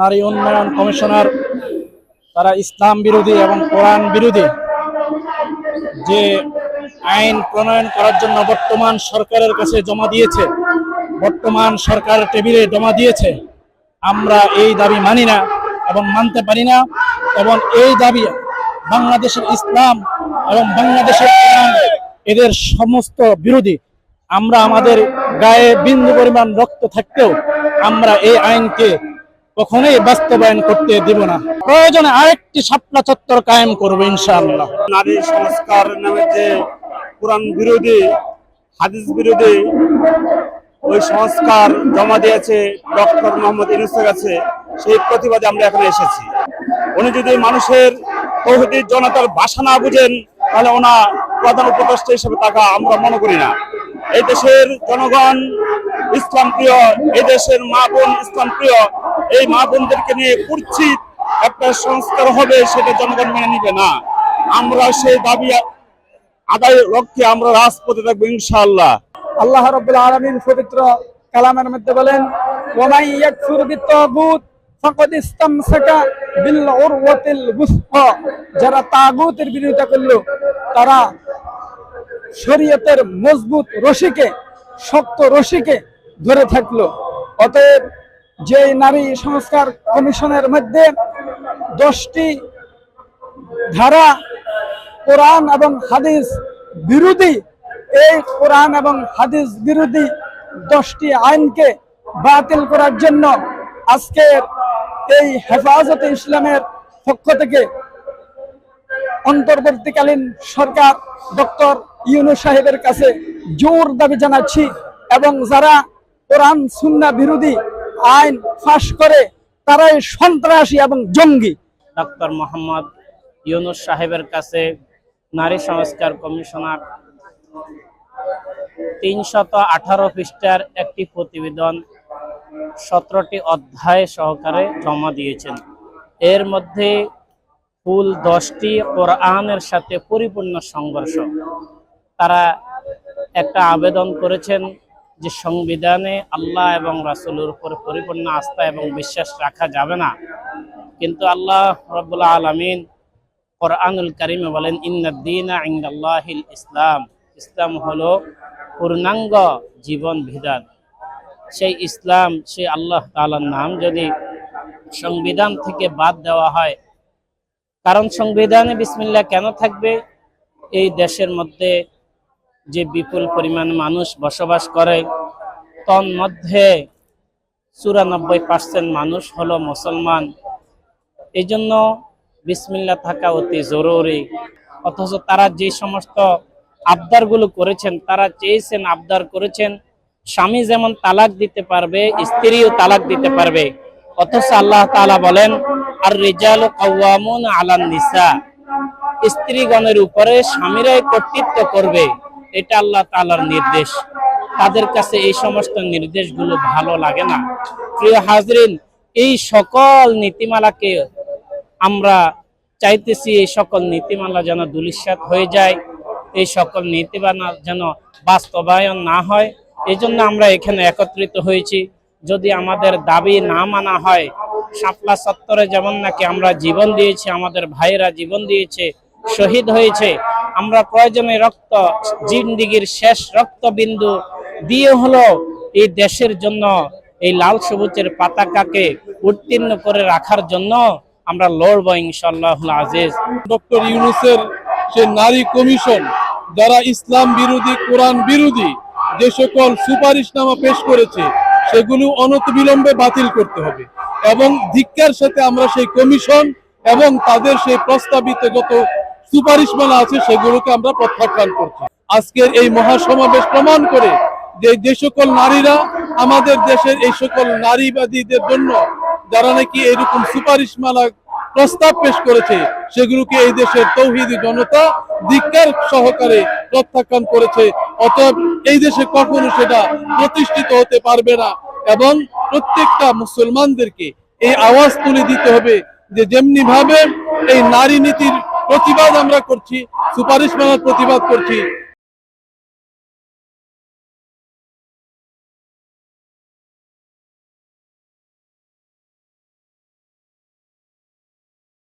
নারী উন্নয়ন কমিশনার, তারা ইসলাম বিরোধী এবং কোরআন বিরোধী যে আইন প্রণয়ন করার জন্য বর্তমান সরকারের কাছে জমা দিয়েছে, বর্তমান সরকার টেবিলে জমা দিয়েছে, আমরা এই দাবি মানি না এবং মানতে পারি না এবং এই দাবি বাংলাদেশের ইসলাম এবং বাংলাদেশের এদের সমস্ত বিরোধী। আমরা আমাদের গায়ে বিন্দু পরিমাণ রক্ত থাকতেও আমরা এই আইনকে কখনোই বাস্তবায়ন করতে দিব না। প্রয়োজনে আরেকটি শাপলা চত্বর কায়েম করব ইনশাআল্লাহ। নারী সংস্কার নামে যে কোরআন বিরোধী, হাদিস বিরোধী ওই সংস্কার জমা দিয়েছে ডক্টর মোহাম্মদ ইউনুসের কাছে, সেই প্রতিবাদে আমরা এখানে এসেছি। উনি যদি মানুষের তৌহিদি জনতার বাসা না বুঝেন, তাহলে ওনা প্রধান উপদেষ্টা হিসেবে তাকা আমরা মনে করি না। এই দেশের জনগণ ইসলাম প্রিয়, এই দেশের মা বোন ইসলাম প্রিয় এই মা বোনদেরকে নিয়ে কুচ্ছিত একটা সংস্কার হবে, সেটা জনগণ মেনে নিবে না। আমরা সেই দাবি আদায়ের লক্ষ্যে আমরা রাজপথে থাকব ইনশাআল্লাহ। আল্লাহ রাব্বুল আলামিন পবিত্র কালামের মধ্যে বলেন যারা তাগুতের বিরোধিতা করল, তারা শরীয়তের মজবুত রশিকে, শক্ত রশিকে ধরে থাকল। অতএব যে নারী সংস্কার কমিশনের মধ্যে দশটি ধারা কোরআন এবং হাদিস বিরোধী, এই কোরআন এবং হাদিস বিরোধী দশটি আইনকে বাতিল করার জন্য আজকের এই হেফাজতে ইসলামের পক্ষ থেকে অন্তর্বর্তীকালীন সরকার ডক্টর ইউনু সাহেবের কাছে জোর দাবি জানাচ্ছি এবং যারা কোরআন, সুন্না বিরোধী আইন ফাঁস করে তারাই সন্ত্রাসী এবং জঙ্গি। ডাক্তার মোহাম্মদ ইউনুস সাহেবের কাছে নারী সংস্কার কমিশনার তিনশত আঠারো পৃষ্ঠার একটি প্রতিবেদন সতেরোটি অধ্যায় সহকারে জমা দিয়েছেন। এর মধ্যে ফুল দশটি কোরআনের সাথে পরিপূর্ণ সংঘর্ষ। তারা একটা আবেদন করেছেন যে সংবিধানে আল্লাহ এবং রাসূলের উপর পরিপূর্ণ আস্থা এবং বিশ্বাস রাখা যাবে না। কিন্তু আল্লাহ রব্বুল্লাহ আলমিন কোরআনুল কারিমে বলেন ইন্দিনা ইন্দাল্লাহিল ইসলাম। ইসলাম হলো পূর্ণাঙ্গ জীবন বিধান। সেই ইসলাম, সেই আল্লাহ তাআলার নাম যদি সংবিধান থেকে বাদ দেওয়া হয়, কারণ সংবিধানে বিসমিল্লাহ কেন থাকবে? এই দেশের মধ্যে যে বিপুল পরিমাণ মানুষ বসবাস করে, তন্মধ্যে চুরানব্বই পার্সেন্ট মানুষ হলো মুসলমান। এই জন্য বিসমিল্লা থাকা অতি জরুরি। অথচ তারা যে সমস্ত আবদারগুলো করেছেন, তারা চেয়েছেন আবদার করেছেন, স্বামী যেমন তালাক দিতে পারবে, স্ত্রীও তালাক দিতে পারবে। অথচ আল্লাহ তাআলা বলেন আর রিজাল আলান নিসা। স্ত্রীগণের উপরে স্বামীরাই কর্তৃত্ব করবে। এটা আল্লাহ তালার নির্দেশ। তাদের কাছে এই সমস্ত নির্দেশগুলো ভালো লাগে না। প্রিয় হাজরিন, এই সকল নীতিমালাকে আমরা চাইতেছি এই সকল নীতিমালা যেন দুলিশ্বাত হয়ে যায়, এই সকল নীতিমালা যেন বাস্তবায়ন না হয়। এই জন্য আমরা এখানে একত্রিত হয়েছি। যদি আমাদের দাবি না মানা হয়, শাপলা সত্তরে যেমন নাকি আমরা জীবন দিয়েছি, আমাদের ভাইয়েরা জীবন দিয়েছে, শহীদ হয়েছে আমরা প্রয়োজনে রক্ত, জিন্দিগির শেষ রক্তবিন্দু দিয়ে হলো এই দেশের জন্য, এই লাল সবুজের পাতাকাকে উত্তীর্ণ করে রাখার জন্য আমরা লড়ব ইনশাল্লাহ আজিজ। ডক্টর ইউনুসের সে নারী কমিশন যারা ইসলাম বিরোধী, কোরআন বিরোধী যে সকল সুপারিশনামা পেশ করেছে, সেগুলো অনতিবিলম্বে বাতিল করতে হবে। এবং ধিক্কার সাথে আমরা সেই কমিশন এবং তাদের সেই প্রস্তাবিত যত সুপারিশমালা আছে, সেগুলোকে আমরা প্রত্যাখ্যান করছি। আজকের এই মহাসমাবেশ প্রমাণ করে যে যে সকল নারীরা আমাদের দেশের এই সকল নারীবাদীদের জন্য যারা নাকি এরকম সুপারিশমালা প্রস্তাব পেশ করেছে, সেগুলোকে এই দেশের তৌহিদি জনতা ধিক্কার সহকারে প্রত্যাখ্যান করেছে। অতএব এই দেশে কখনো সেটা প্রতিষ্ঠিত হতে পারবে না এবং প্রত্যেকটা মুসলমানদেরকে এই আওয়াজ তুলে দিতে হবে যে যেমনি ভাবে এই নারী নীতির প্রতিবাদ আমরা করছি সুপারিশ মানার প্রতিবাদ করছি।